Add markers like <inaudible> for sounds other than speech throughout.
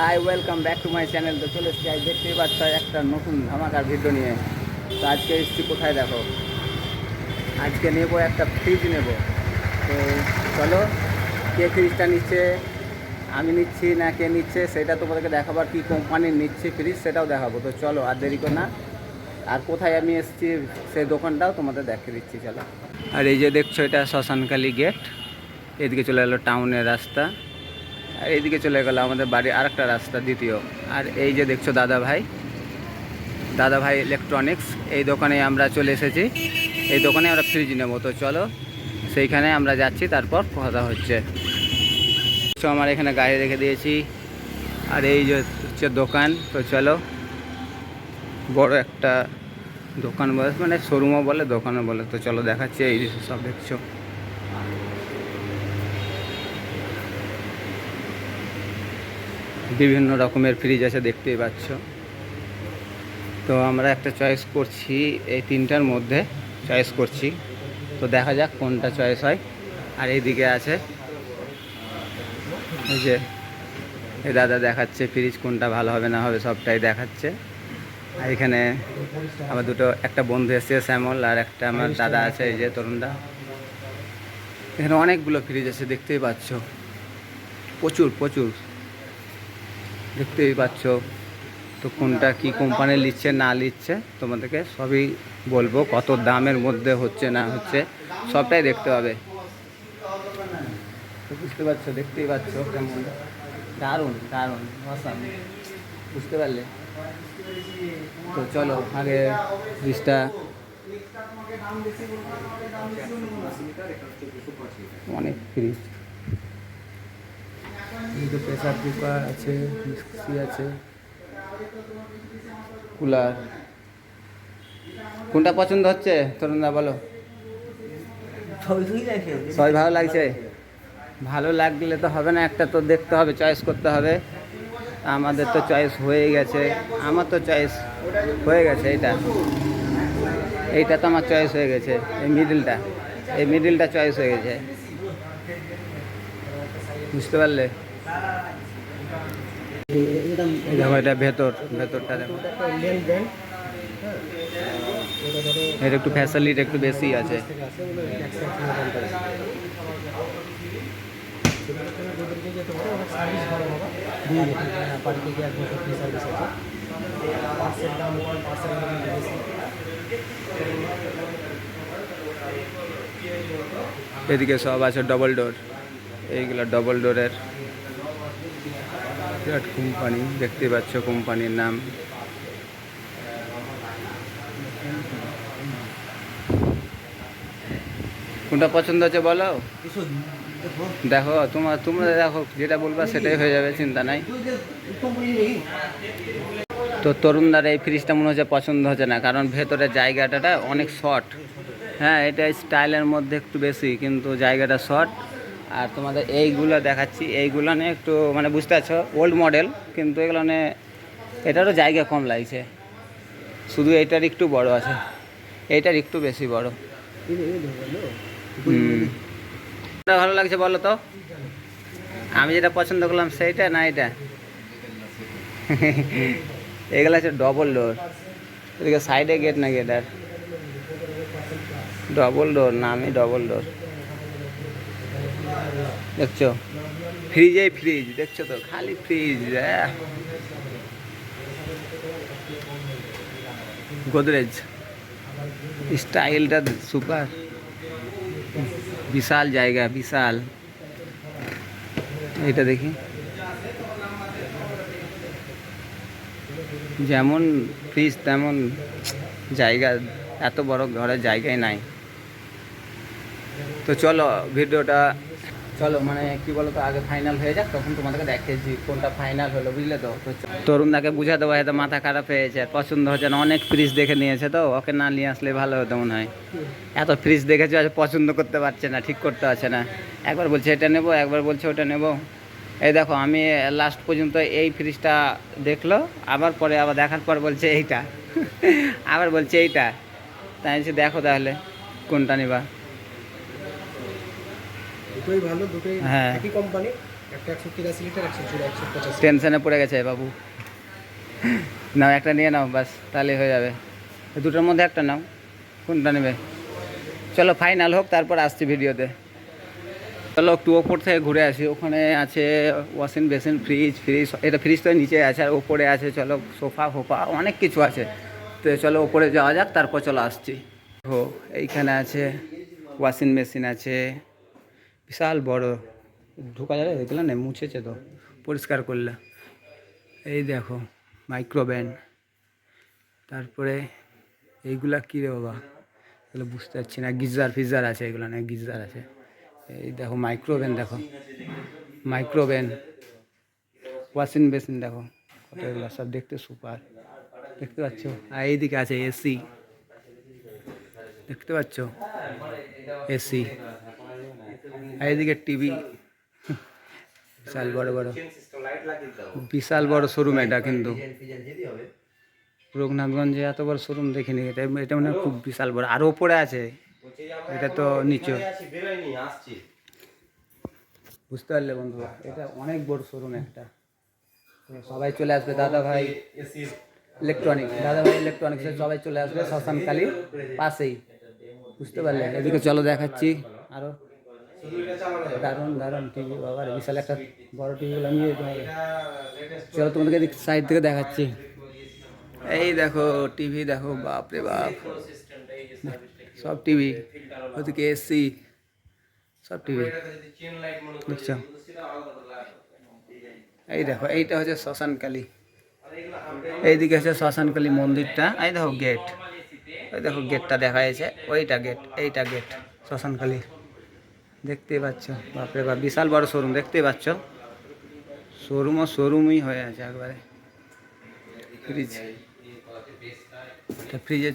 Hi welcome back to my channel তো চলে এসছি। আজ দেখতেই পাচ্ছ, একটা নতুন ধামাকার ভিডিও নিয়ে। তো আজকে এসছি কোথায় দেখো? আজকে নেব একটা ফ্রিজ নেব। তো চলো, কে ফ্রিজটা নিচ্ছে? আমি নিচ্ছি না কে নিচ্ছে? সেটা তোমাদেরকে দেখাবার কী কোম্পানির নিচ্ছে ফ্রিজ সেটাও দেখাবো। তো চলো, আর দেরি না। আর কোথায় আমি এসেছি, সেই দোকানটাও তোমাদের দেখিয়ে দিচ্ছি, চলো। আর এই যে দেখছ, এটা শ্মশানকালী গেট এদিকে চলে গেলো টাউনের রাস্তা। আর এইদিকে চলে গেল আমাদের বাড়ির আরেকটা রাস্তা, দ্বিতীয়। আর এই যে দেখছ দাদা ভাই দাদা ভাই ইলেকট্রনিক্স এই দোকানে আমরা চলে এসেছি। এই দোকানে আমরা ফ্রিজ নেব। তো চলো, সেইখানে আমরা যাচ্ছি, তারপর কথা হচ্ছে। তো আমার এখানে গাড়ি রেখে দিয়েছি। আর এই যে হচ্ছে দোকান, তো চলো। বড় একটা দোকান বলে মানে শোরুমও বলে, দোকানও বলে। তো চলো দেখাচ্ছি, এই সব দেখছ। বিভিন্ন রকমের ফ্রিজ আছে দেখতেই পাচ্ছ। তো আমরা একটা চয়েস করছি, এই তিনটার মধ্যে চয়েস করছি। তো দেখা যাক কোনটা চয়েস হয়। আর এইদিকে আছে, এই যে, এই দাদা দেখাচ্ছে ফ্রিজ কোনটা ভালো হবে না হবে সবটাই দেখাচ্ছে। আর এখানে আমার দুটো, একটা বন্ধু এসছে শ্যামল আর একটা আমার দাদা আছে, এই যে তরুণদা। এখানে অনেকগুলো ফ্রিজ আছে, দেখতেই পাচ্ছ। প্রচুর প্রচুর। দেখতেই পাচ্ছ। তো কোনটা কি কোম্পানি নিচ্ছে না নিচ্ছে তোমাদেরকে সবই বলব, কত দামের মধ্যে হচ্ছে, না হচ্ছে, সবটাই দেখতে হবে বুঝতে পারছ, দেখতেই পাচ্ছ কেমন। দারুণ দারুণ অসাম বুঝতে পারলে? তো চলো, আগে জিনিসটা অনেক ফ্রিজ কিন্তু প্রেসার কুকার আছে মিক্সি আছে। কুলার। কোনটা পছন্দ হচ্ছে? তরুণদা বলো। সবাই ভালো লাগছে? ভালো লাগলে তো হবে না একটা তো দেখতে হবে চয়েস করতে হবে। আমাদের তো চয়েস হয়ে গেছে। আমার তো চয়েস হয়ে গেছে এইটা। এইটা তো আমার চয়েস হয়ে গেছে এই মিডিলটা এই মিডিলটা চয়েস হয়ে গেছে। বুঝতে পারলে? এটা ভেতর, ভেতরটা দেখো। এর একটু ফ্যাসিলিটি একটু বেশি আছে। এদিকে সব আছে ডবল ডোর এইগুলো ডবল ডোরের বিরাট কোম্পানি দেখতে পাচ্ছ কোম্পানির নাম। কোনটা পছন্দ হচ্ছে বলো? দেখো, তোমার, তোমরা দেখো, যেটা বলবা সেটাই হয়ে যাবে, চিন্তা নাই। তো তরুণদার এই ফ্রিজটা মনে হচ্ছে পছন্দ হচ্ছে না, কারণ ভেতরের জায়গাটা অনেক শর্ট হ্যাঁ এটা স্টাইলের মধ্যে একটু বেশি, কিন্তু জায়গাটা শর্ট আর তোমাদের এইগুলো দেখাচ্ছি। এইগুলো নিয়ে একটু মানে বুঝতে পারছ ওল্ড মডেল কিন্তু এগুলো নিয়ে এটারও জায়গা কম লাগছে। শুধু এইটার একটু বড় আছে। এইটার একটু বেশি বড়। কোনটা ভালো লাগছে বলো তো? আমি যেটা পছন্দ করলাম সেইটা না এটা? <laughs> এগুলো আছে ডবল ডোর এদিকে সাইডে গেট না গেট আর ডবল ডোর নামই ডবল ডোর দেখছ? ফ্রিজে ফ্রিজ দেখছ তো? খালি ফ্রিজ গোদরেজ স্টাইলটা সুপার বিশাল জায়গা, বিশাল। এটা দেখি। যেমন ফ্রিজ তেমন জায়গা, এত বড় ঘরের জায়গায় নাই। তো চলো, ভিডিওটা চলো মানে কি বলো তো আগে ফাইনাল হয়ে যাক, তখন তোমাদেরকে দেখেছি, কোনটা ফাইনাল হলো, বুঝলে তো? তরুণদাকে বুঝা দেবো হয়তো মাথা খারাপ হয়েছে পছন্দ হচ্ছে না, অনেক ফ্রিজ দেখে নিয়েছে তো, ওকে না নিয়ে আসলে ভালো হতো মনে হয়। এত ফ্রিজ দেখেছে, আজ পছন্দ করতে পারছে না, ঠিক করতে পারছে না। একবার বলছে, এটা নেব একবার বলছে, ওটা নেব এই দেখো, আমি লাস্ট পর্যন্ত এই ফ্রিজটা দেখল, আবার পরে আবার দেখার পর বলছে, এইটা আবার বলছে, এইটা তাই দেখো তাহলে, কোনটা নেবা দুটোই ভালো দুটোই হ্যাঁ। একই কোম্পানি একটা একশো তিরাশি লিটার একশো চুরা একশো পঁচাশি। টেনশনে পড়ে গেছে বাবু। নাও একটা নিয়ে নাও বাস তাহলে হয়ে যাবে। দুটোর মধ্যে একটা নাও কোনটা নেবে? চলো ফাইনাল হোক তারপর আসছি ভিডিওতে। চলো একটু ওপর থেকে ঘুরে আসি। ওখানে আছে ওয়াশিং বেসিন ফ্রিজ ফ্রিজ এটা ফ্রিজ তো নিচে আছে আর ওপরে আছে চলো সোফা ফোফা অনেক কিছু আছে। তো চলো ওপরে যাওয়া যাক তারপর চলো আসছি। ও এইখানে আছে ওয়াশিং মেশিন আছে। বিশাল বড়। ঢোকা যাবে? দেখলাম না, মুছেছে তো। পরিষ্কার করলে। এই দেখো মাইক্রোভ্যান তারপরে এইগুলা কী রে বাবা? এগুলো বুঝতে পারছি না। গিজার ফিজার আছে এগুলো না? গিজার আছে। এই দেখো মাইক্রোভেন দেখো। মাইক্রোভেন ওয়াশিং বেসিন দেখো। কত এগুলো সব দেখতে সুপার দেখতে পাচ্ছ? আর এইদিকে আছে এসি দেখতে পাচ্ছ? এসি আর এইদিকে টিভি। বিশাল বড় বড়। বিশাল বড় শোরুম এটা কিন্তু। রঘুনাথগঞ্জে এত বড় শোরুম দেখিনি। এটা এটা মানে খুব বিশাল বড়। আর ওপরে আছে। এটা তো নিচে। বুঝতে পারলে বন্ধুরা, এটা অনেক বড় শোরুম একটা। সবাই চলে আসবে। দাদা ভাই ইলেকট্রনিক দাদা ভাই ইলেকট্রনিক্সে সবাই চলে আসবে। শ্মশানকালী পাশেই। বুঝতে পারলে? এদিকে চলো দেখাচ্ছি। আরও দারুণ দারুণ টিভি বাবার বিশাল একটা বড় টিভিগুলো হবে চলো তোমাদেরকে সাইড থেকে দেখাচ্ছি। এই দেখো টিভি দেখো বাপ রে বাপ। সব টিভি ওদিকে এসি সব টিভি দেখছ? এই দেখো এইটা হচ্ছে শ্মশানকালী এইদিকে হচ্ছে শ্মশানকালী মন্দিরটা। এই দেখো গেট ওই দেখো গেটটা দেখা যাচ্ছে। ওইটা গেট এইটা গেট শ্মশানকালী দেখতেই পাচ্ছ। বাপরে বাপ, বিশাল বড় শোরুম দেখতেই পাচ্ছ? শোরুমও শোরুমই হয়ে আছে একবারে। ফ্রিজ ফ্রিজে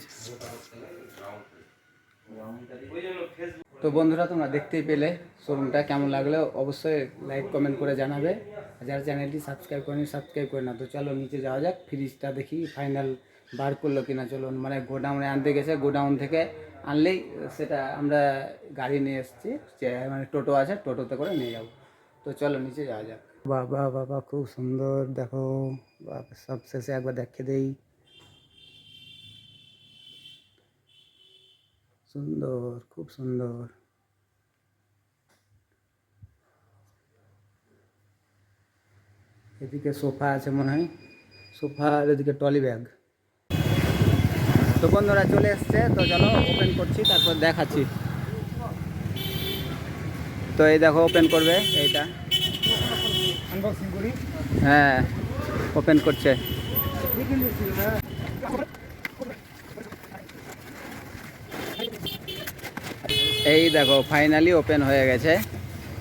তো বন্ধুরা, তোমরা দেখতেই পেলে শোরুমটা কেমন লাগল। অবশ্যই লাইক কমেন্ট করে জানাবে। আর যারা চ্যানেলটি সাবস্ক্রাইব করেনি সাবস্ক্রাইব করে না তো চলো নিচে যাওয়া যাক ফ্রিজটা দেখি ফাইনাল বার করল কিনা চলুন মানে গোডাউনে আনতে গেছে, গোডাউন থেকে আনলেই সেটা আমরা গাড়ি নিয়ে এসেছি মানে টোটো আছে, টোটোতে করে নিয়ে যাব। তো চলো নিচে যাওয়া যাক। বাবা বাবা, খুব সুন্দর, দেখো সব শেষে একবার দেখে দেই। সুন্দর, খুব সুন্দর। এদিকে সোফা আছে মনে হয় সোফা আর এদিকে টলি ব্যাগ। তো বন্ধুরা চলে এসছে তো চলো ওপেন করছি তারপর দেখাচ্ছি। তো এই দেখো ওপেন করবে এইটা। হ্যাঁ ওপেন করছে। এই দেখো ফাইনালি ওপেন হয়ে গেছে।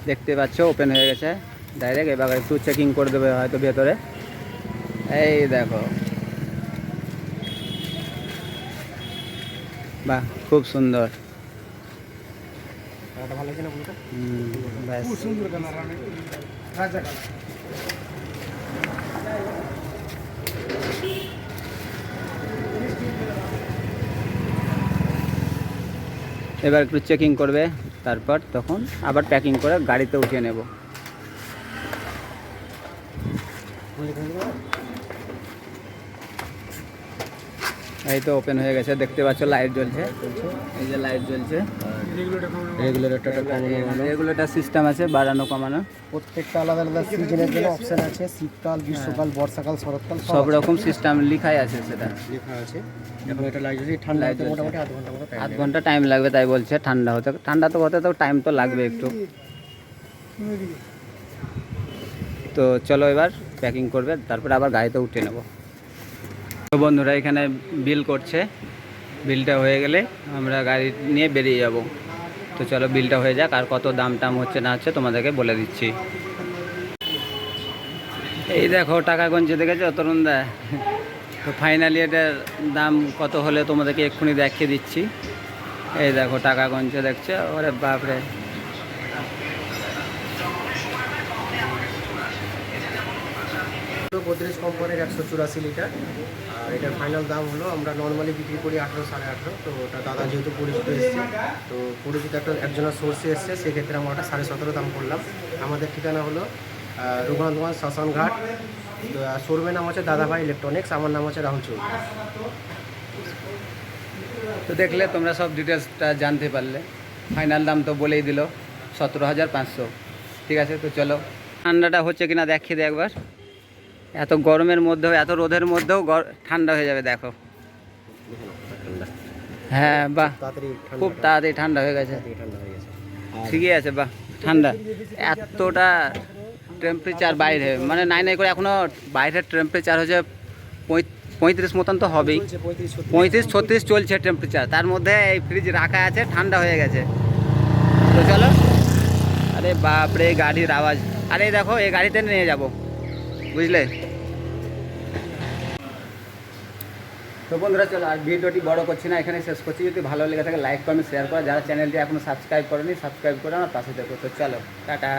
দেখতে পাচ্ছ ওপেন হয়ে গেছে। ডাইরেক্ট এবার একটু চেকিং করে দেবে হয়তো ভেতরে। এই দেখো বাহ খুব সুন্দর এটা ভালো লাগছে না বলতো হুম, ব্যাস খুব সুন্দর ক্যামেরা খুব সুন্দর। এবার একটু চেকিং করবে তারপর তখন আবার প্যাকিং করে গাড়িতে উঠিয়ে নেব। এই তো ওপেন হয়ে গেছে দেখতে পাচ্ছ লাইট জ্বলছে। এই যে লাইট জ্বলছে। রেগুলেটরটা কমানো সিস্টেম আছে বাড়ানো কমানো। প্রত্যেকটা আলাদা আলাদা সিজনের জন্য অপশন আছে। শীতকাল গ্রীষ্মকাল বর্ষাকাল শরৎকাল সব রকম সিস্টেম লিখাই আছে সেটা। লেখা আছে। এখন এটা লাগছে ঠান্ডা হতে মোটামুটি আধ ঘণ্টা মতো আধ ঘণ্টা টাইম লাগবে তাই বলছে ঠান্ডা হতে। ঠান্ডা তো হতে তো টাইম তো লাগবে একটু। তো চলো এবার প্যাকিং করবে তারপরে আবার গাড়িতে উঠে নেব। তো বন্ধুরা, এখানে বিল করছে। বিলটা হয়ে গেলে আমরা গাড়ি নিয়ে বেরিয়ে যাব। তো চলো বিলটা হয়ে যাক, আর কত দাম টাম হচ্ছে না হচ্ছে তোমাদেরকে বলে দিচ্ছি। এই দেখো, টাকা গঞ্জে দেখেছ? তরুণ দা। তো ফাইনালি এটার দাম কত হলে তোমাদেরকে এক্ষুনি দেখিয়ে দিচ্ছি। এই দেখো, টাকা গঞ্জে দেখছ? ওরে বাপরে। গোদরেজ কোম্পানির একশো চুরাশি লিটার। আর এটার ফাইনাল দাম হলো, আমরা নর্মালি বিক্রি করি আঠেরো সাড়ে আঠেরো, তো ওটা দাদা যেহেতু পরিচিত এসছে, তো পরিচিত একটা একজনের সোর্সে এসছে, সেক্ষেত্রে আমরা ওটা সাড়ে সতেরো দাম করলাম। আমাদের ঠিকানা হলো রঘুনাথগঞ্জ শ্মশানঘাট শোরুমের নাম হচ্ছে দাদাভাই ইলেকট্রনিক্স আমার নাম হচ্ছে রাহুল চৌধুরী। তো দেখলে তোমরা সব ডিটেলসটা জানতে পারলে। ফাইনাল দাম তো বলেই দিল, সতেরো হাজার পাঁচশো। ঠিক আছে, তো চলো। ঠান্ডাটা হচ্ছে কিনা দেখিয়ে দে একবার। এত গরমের মধ্যেও এত রোদের মধ্যেও গর- ঠান্ডা হয়ে যাবে দেখো। হ্যাঁ বাহ। খুব তাড়াতাড়ি ঠান্ডা হয়ে গেছে। ঠিকই আছে বাহ ঠান্ডা। এতটা টেম্পারেচার বাইরে মানে নাই নাই করে এখনও বাইরের টেম্পারেচার হচ্ছে পঁয়ত্রিশ মতন তো হবেই। পঁয়ত্রিশ ছত্রিশ। চলছে টেম্পারেচার তার মধ্যে এই ফ্রিজ রাখা আছে ঠান্ডা হয়ে গেছে। তো চলো। আরে বাপরে গাড়ির আওয়াজ। আরে দেখো এই গাড়িতে নিয়ে যাব। বুঝলে? তো বন্ধুরা, চলো আর ভিডিওটি বড় করছি না এখানে শেষ করছি। যদি ভালো লেগে থাকে লাইক কমেন্ট শেয়ার করা। যারা চ্যানেলটি এখনও সাবস্ক্রাইব করেনি সাবস্ক্রাইব করে আমার পাশে দেখো। তো চলো, টাটা।